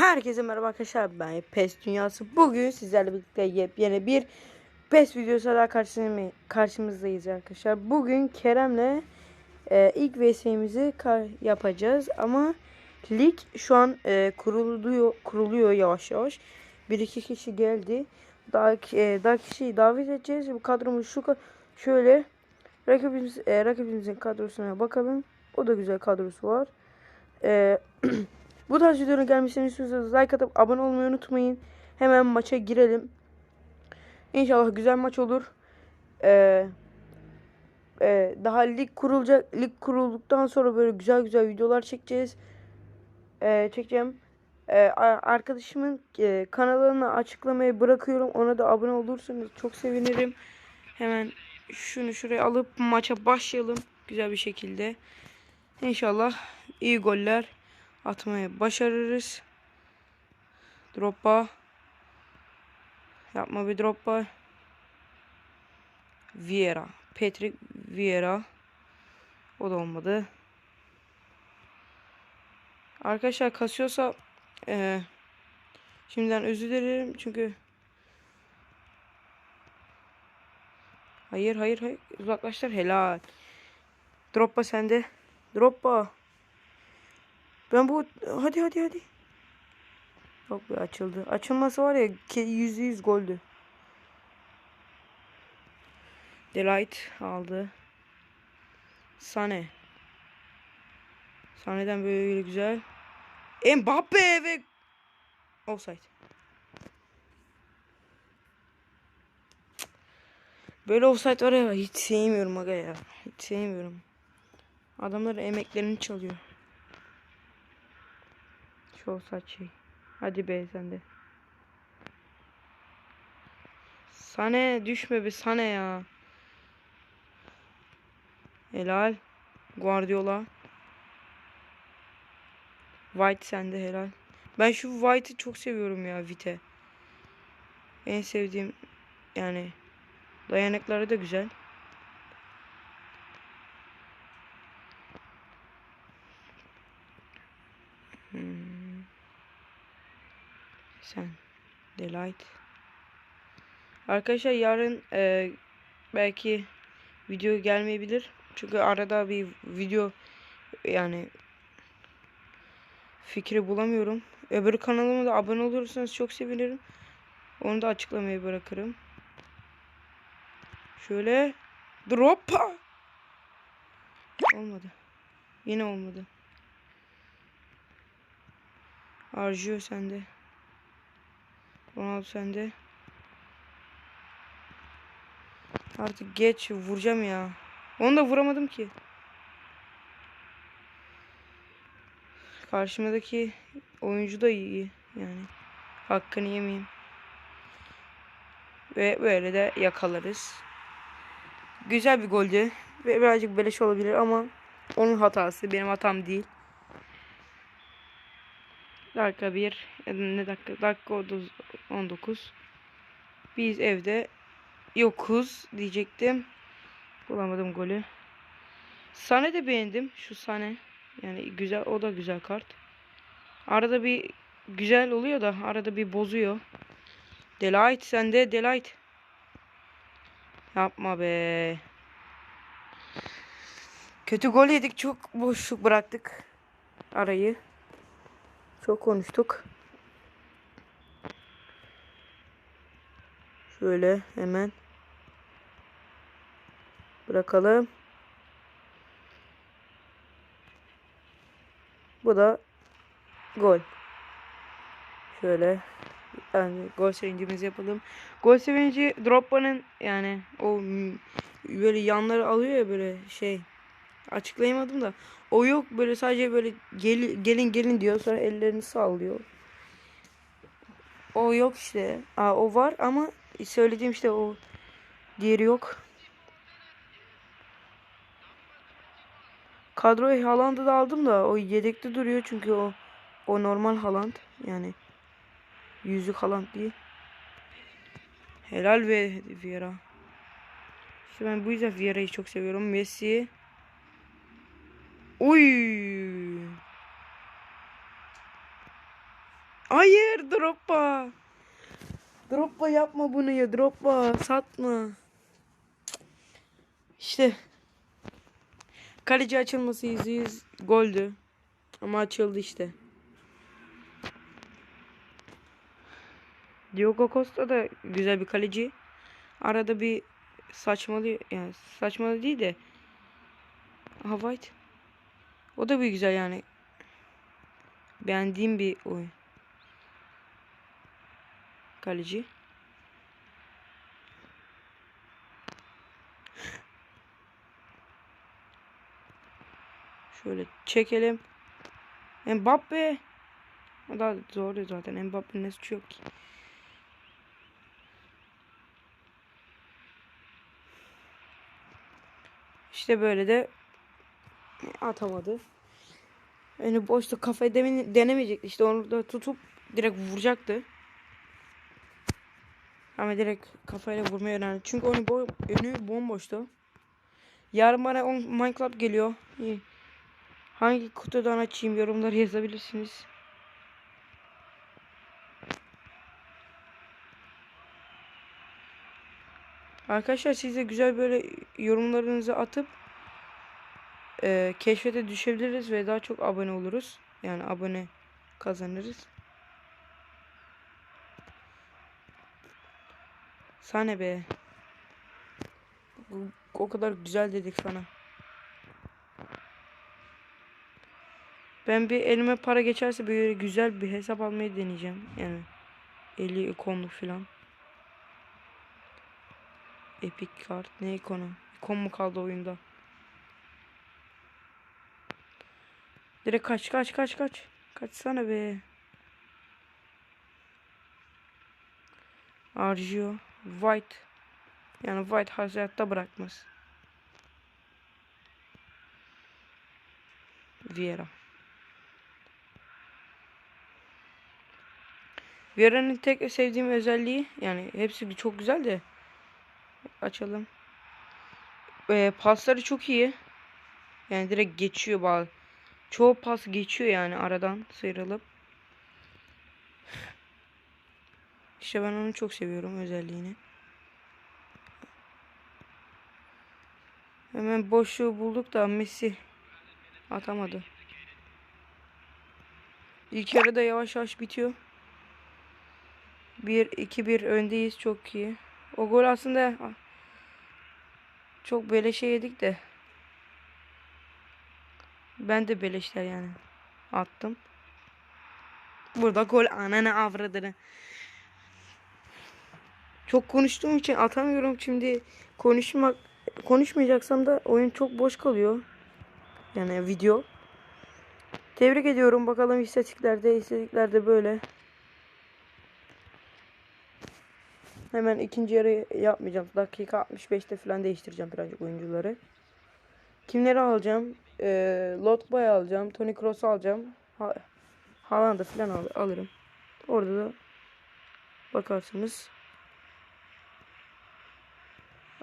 Herkese merhaba arkadaşlar ben PES Dünyası. Bugün sizlerle birlikte yepyeni bir PES videosu daha karşımızdayız arkadaşlar. Bugün Kerem'le e, ilk VS'imizi yapacağız ama lig şu an e, kuruluyor kuruluyor yavaş yavaş. Bir iki kişi geldi. Daha e, daha kişiyi davet edeceğiz. Bu kadromuz şu ka- şöyle rakibimiz e, rakibimizin kadrosuna bakalım. O da güzel kadrosu var. E, Bu tarz videonun gelmesini istiyorsanız like atıp abone olmayı unutmayın. Hemen maça girelim. İnşallah güzel maç olur. Ee, e, daha lig kurulacak. Lig kurulduktan sonra böyle güzel güzel videolar çekeceğiz. Ee, çekeceğim. Ee, arkadaşımın e, kanalını açıklamaya bırakıyorum. Ona da abone olursanız çok sevinirim. Hemen şunu şuraya alıp maça başlayalım. Güzel bir şekilde. İnşallah iyi goller atmayı başarırız. Droppa. Yapma bir droppa. Vieira. Patrick Vieira. O da olmadı. Arkadaşlar kasıyorsa eee, şimdiden özür dilerim çünkü Hayır hayır hayır uzaklaştır helal. Droppa sende. Droppa. Ben bu hadi hadi hadi. Yok be açıldı. Açılması var ya yüzde yüz goldü. Delight aldı. Sane. Sane'den böyle güzel. Mbappe ve offside. Böyle offside var ya hiç sevmiyorum aga ya. Hiç sevmiyorum. Adamların emeklerini çalıyor. Şu offside şey. Hadi be sen de. Sane düşme be Sane ya. Helal. Guardiola. White sende helal. Ben şu White'ı çok seviyorum ya Vite. En sevdiğim yani dayanıkları da güzel. Delight. Arkadaşlar yarın e, belki video gelmeyebilir. Çünkü arada bir video yani fikri bulamıyorum. Öbür kanalıma da abone olursanız çok sevinirim. Onu da açıklamaya bırakırım. Şöyle droppa. Olmadı. Yine olmadı. Arjio sende. Ronaldo sende. Artık geç vuracağım ya. Onu da vuramadım ki. Karşımdaki oyuncu da iyi yani. Hakkını yemeyeyim. Ve böyle de yakalarız. Güzel bir goldü. Ve birazcık beleş olabilir ama onun hatası. Benim hatam değil. Dakika 1. Ne dakika? Dakika 19. Biz evde yokuz diyecektim. Bulamadım golü. Sane de beğendim. Şu Sane. Yani güzel. O da güzel kart. Arada bir güzel oluyor da arada bir bozuyor. Delight sende Delight. Yapma be. Kötü gol yedik. Çok boşluk bıraktık. Arayı. Çok konuştuk. Şöyle hemen bırakalım. Bu da gol. Şöyle yani gol sevincimizi yapalım. Gol sevinci Drogba'nın yani o böyle yanları alıyor ya böyle şey açıklayamadım da o yok böyle sadece böyle gel, gelin gelin diyor sonra ellerini sallıyor. O yok işte. Aa, o var ama söylediğim işte o diğeri yok. Kadroyu Haaland'ı da aldım da o yedekte duruyor çünkü o o normal Haaland yani yüzük Haaland değil. Helal ve Vieira. İşte ben bu yüzden Vieira'yı çok seviyorum. Messi. Uy. Hayır Drogba. Drogba yapma bunu ya Drogba satma. İşte kaleci açılması yüzde yüz goldü. Ama açıldı işte. Diogo Costa da güzel bir kaleci. Arada bir saçmalı yani saçmalı değil de White. O da bir güzel yani. Beğendiğim bir oyun. Kaleci. Şöyle çekelim. Mbappe. O da zor zaten. Mbappe'nin ne yok ki. İşte böyle de atamadı. Yani boşta kafayı demin denemeyecekti. İşte onu da tutup direkt vuracaktı. Ama direkt kafayla vurmayı öğrendi. Çünkü onun bo önü bomboştu. Yarın bana on Minecraft geliyor. İyi. Hangi kutudan açayım yorumları yazabilirsiniz. Arkadaşlar siz de güzel böyle yorumlarınızı atıp e, keşfete düşebiliriz ve daha çok abone oluruz. Yani abone kazanırız. Sahne be. O kadar güzel dedik sana. Ben bir elime para geçerse böyle güzel bir hesap almayı deneyeceğim. Yani 50 ikonluk falan. Epic kart ne ikonu? İkon mu kaldı oyunda? Direkt kaç kaç kaç kaç. Kaçsana be. Argio. White. Yani White hayatta bırakmaz. Vieira. Vieira'nın tek sevdiğim özelliği yani hepsi çok güzel de açalım. Ee, pasları çok iyi. Yani direkt geçiyor bazı. Çoğu pas geçiyor yani aradan sıyrılıp. İşte ben onu çok seviyorum özelliğini. Hemen boşluğu bulduk da Messi atamadı. İlk yarı da yavaş yavaş bitiyor. 1-2-1 öndeyiz çok iyi. O gol aslında çok beleşe yedik de. Ben de beleşler yani attım. Burada gol ananı avradını. Çok konuştuğum için atamıyorum şimdi. Konuşmak konuşmayacaksam da oyun çok boş kalıyor. Yani video. Tebrik ediyorum. Bakalım istatistiklerde istatistiklerde böyle. Hemen ikinci yarı yapmayacağım. Dakika 65'te falan değiştireceğim birazcık oyuncuları. Kimleri alacağım? Ee, Lotboy alacağım. Tony Kroos alacağım. Ha Haaland'ı falan al alırım. Orada da bakarsınız.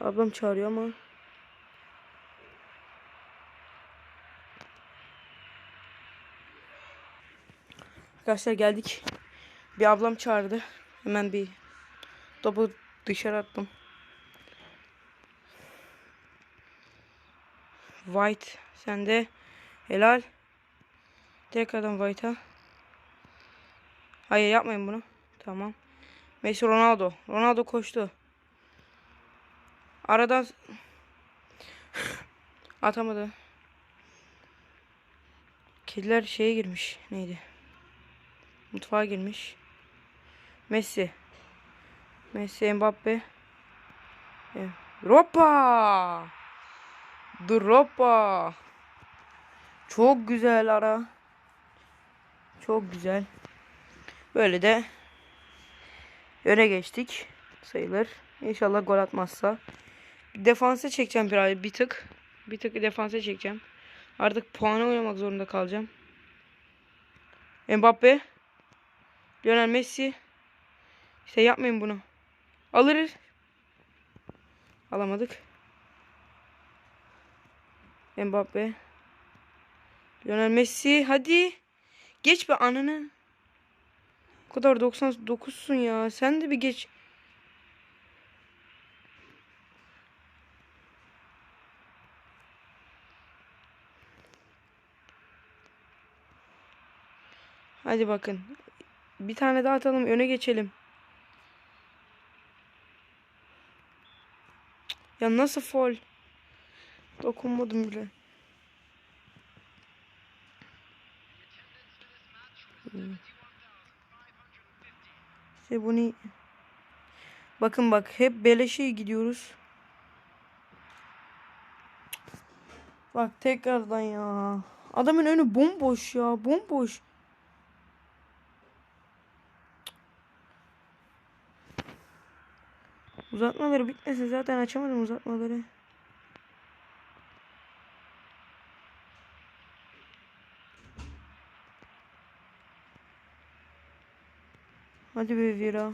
Ablam çağırıyor ama Arkadaşlar geldik. Bir ablam çağırdı. Hemen bir topu dışarı attım. White sen de helal. Adam White'a. Hayır yapmayın bunu. Tamam. Messi Ronaldo. Ronaldo koştu. Aradan atamadı. Kediler şeye girmiş. Neydi? Mutfağa girmiş. Messi. Messi Mbappe. Evet. Droppa. Çok güzel ara. Çok güzel. Böyle de öne geçtik sayılır. İnşallah gol atmazsa. Defansa çekeceğim biraz bir tık. Bir tık defansa çekeceğim. Artık puanı oynamak zorunda kalacağım. Mbappe. Lionel Messi. İşte yapmayın bunu. Alırız. Alamadık. Mbappe. Lionel Messi hadi. Geç be ananı. kadar 99'sun ya. Sen de bir geç. Hadi bakın. Bir tane daha atalım öne geçelim. Ya nasıl fol? Dokunmadım bile. Hmm. İşte bunu Bakın bak hep beleşe gidiyoruz. Bak tekrardan ya. Adamın önü bomboş ya. Bomboş. Uzatmaları bitmesin zaten açamadım uzatmaları. Hadi be Vira.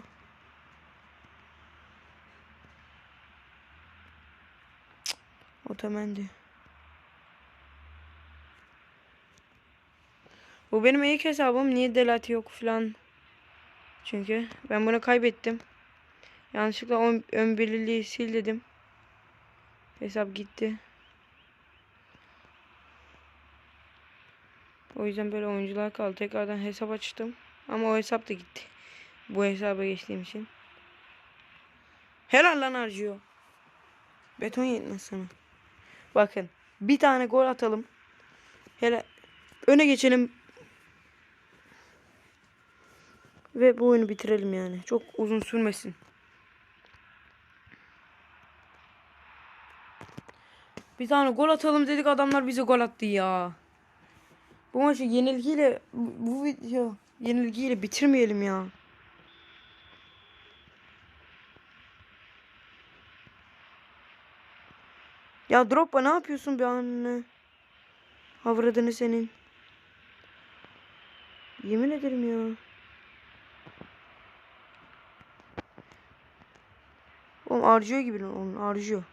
Otamendi. Bu benim ilk hesabım. Niye Delati yok falan. Çünkü ben bunu kaybettim. Yanlışlıkla ön, ön belirliği sil dedim. Hesap gitti. O yüzden böyle oyuncular kaldı. Tekrardan hesap açtım. Ama o hesap da gitti. Bu hesaba geçtiğim için. Helal lan harcıyor. Beton yetmez sana. Bakın. Bir tane gol atalım. Hele öne geçelim. Ve bu oyunu bitirelim yani. Çok uzun sürmesin. Bir tane gol atalım dedik adamlar bize gol attı ya. Bu maçı yenilgiyle bu, video yenilgiyle bitirmeyelim ya. Ya Droppa ne yapıyorsun bir anne? Havradını senin. Yemin ederim ya. Oğlum harcıyor gibi onun harcıyor.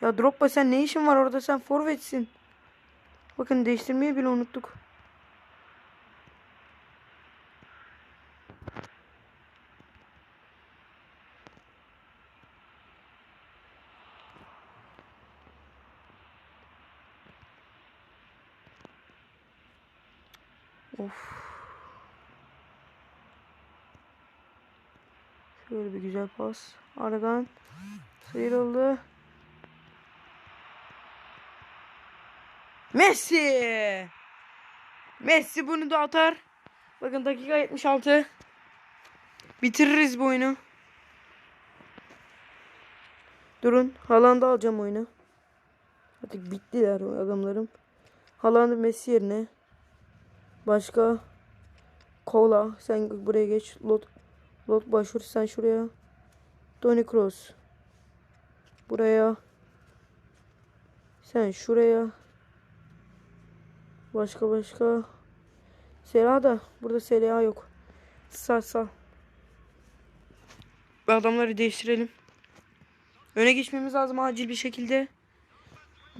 Ya Droppa sen ne işin var orada sen forvetsin. Bakın değiştirmeyi bile unuttuk. Of. Şöyle bir güzel pas. Aradan sıyrıldı. Messi. Messi bunu da atar. Bakın dakika 76. Bitiririz bu oyunu. Durun. Haaland'ı alacağım oyunu. Artık bittiler adamlarım. Haaland'ı Messi yerine. Başka. Kola. Sen buraya geç. Lot, Lot başvur sen şuraya. Toni Kroos. Buraya. Sen şuraya. Başka başka. Sela da. Burada Sela yok. Sağ sağ. Adamları değiştirelim. Öne geçmemiz lazım acil bir şekilde.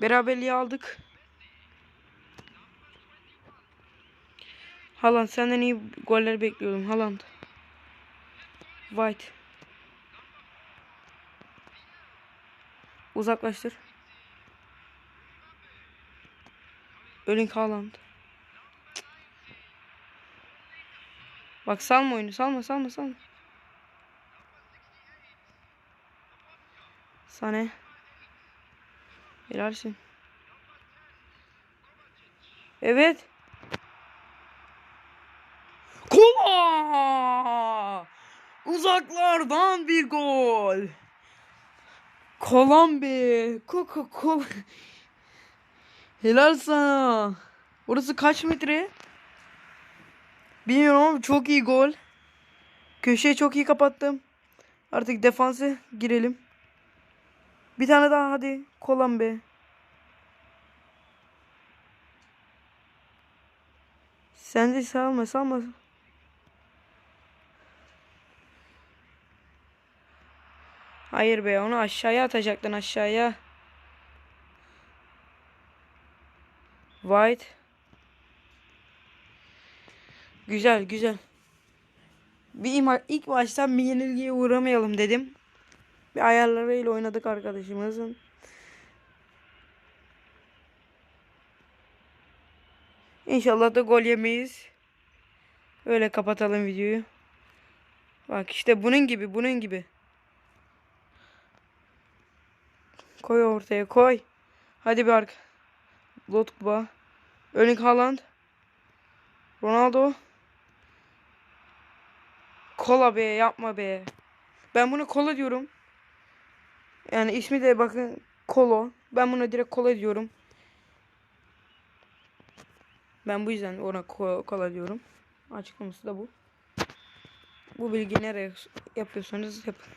Beraberliği aldık. Haaland senden iyi goller bekliyordum. Haaland. White. Uzaklaştır. Erling Haaland. Bak salma oyunu. Salma salma salma. Sane. Helalsin. Evet. Kola! Uzaklardan bir gol. Kolombi. Coca-Cola. Helal sana. Orası kaç metre? Bilmiyorum çok iyi gol. Köşeyi çok iyi kapattım. Artık defansı girelim. Bir tane daha hadi. Kolombi. Sen de salma salma. Hayır be onu aşağıya atacaktın aşağıya. White. Güzel güzel. Bir ima- ilk baştan bir yenilgiye uğramayalım dedim. Bir ayarlarıyla oynadık arkadaşımızın. İnşallah da gol yemeyiz. Öyle kapatalım videoyu. Bak işte bunun gibi bunun gibi. Koy ortaya koy. Hadi bir arka. Lotba. Erling Haaland. Ronaldo. Kola be yapma be. Ben buna kola diyorum. Yani ismi de bakın Kolo. Ben buna direkt kola diyorum. Ben bu yüzden ona ko- kola diyorum. Açıklaması da bu. Bu bilgi nereye yapıyorsanız yapın.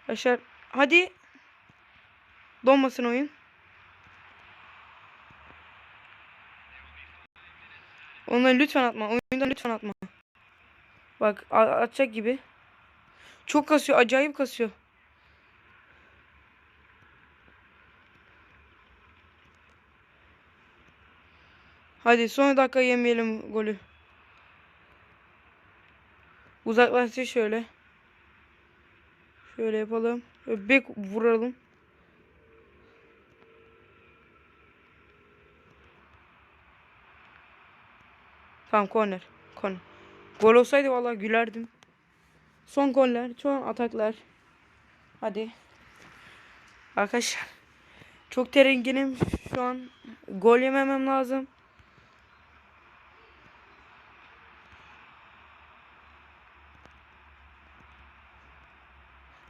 Arkadaşlar hadi. Donmasın oyun. Onları lütfen atma. Oyundan lütfen atma. Bak atacak gibi. Çok kasıyor. Acayip kasıyor. Hadi son dakika yemeyelim golü. Uzaklaştır şöyle. Şöyle yapalım. Bir vuralım. Tamam korner. Korner. Gol olsaydı vallahi gülerdim. Son goller, son ataklar. Hadi. Arkadaşlar. Çok terenginim şu an. Gol yememem lazım.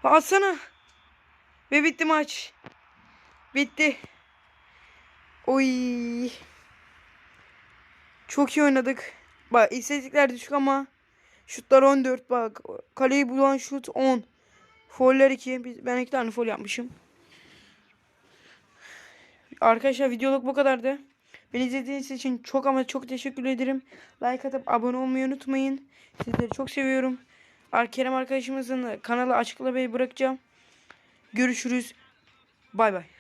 Atsana. Ve bitti maç. Bitti. Oy. Çok iyi oynadık. Bak istatistikler düşük ama şutlar 14 bak. Kaleyi bulan şut 10. Foller 2. Biz- Ben 2 tane foul yapmışım. Arkadaşlar videoluk bu kadardı. Beni izlediğiniz için çok ama çok teşekkür ederim. Like atıp abone olmayı unutmayın. Sizleri çok seviyorum. Kerem arkadaşımızın kanalı açıklamayı bırakacağım. Görüşürüz. Bay bay.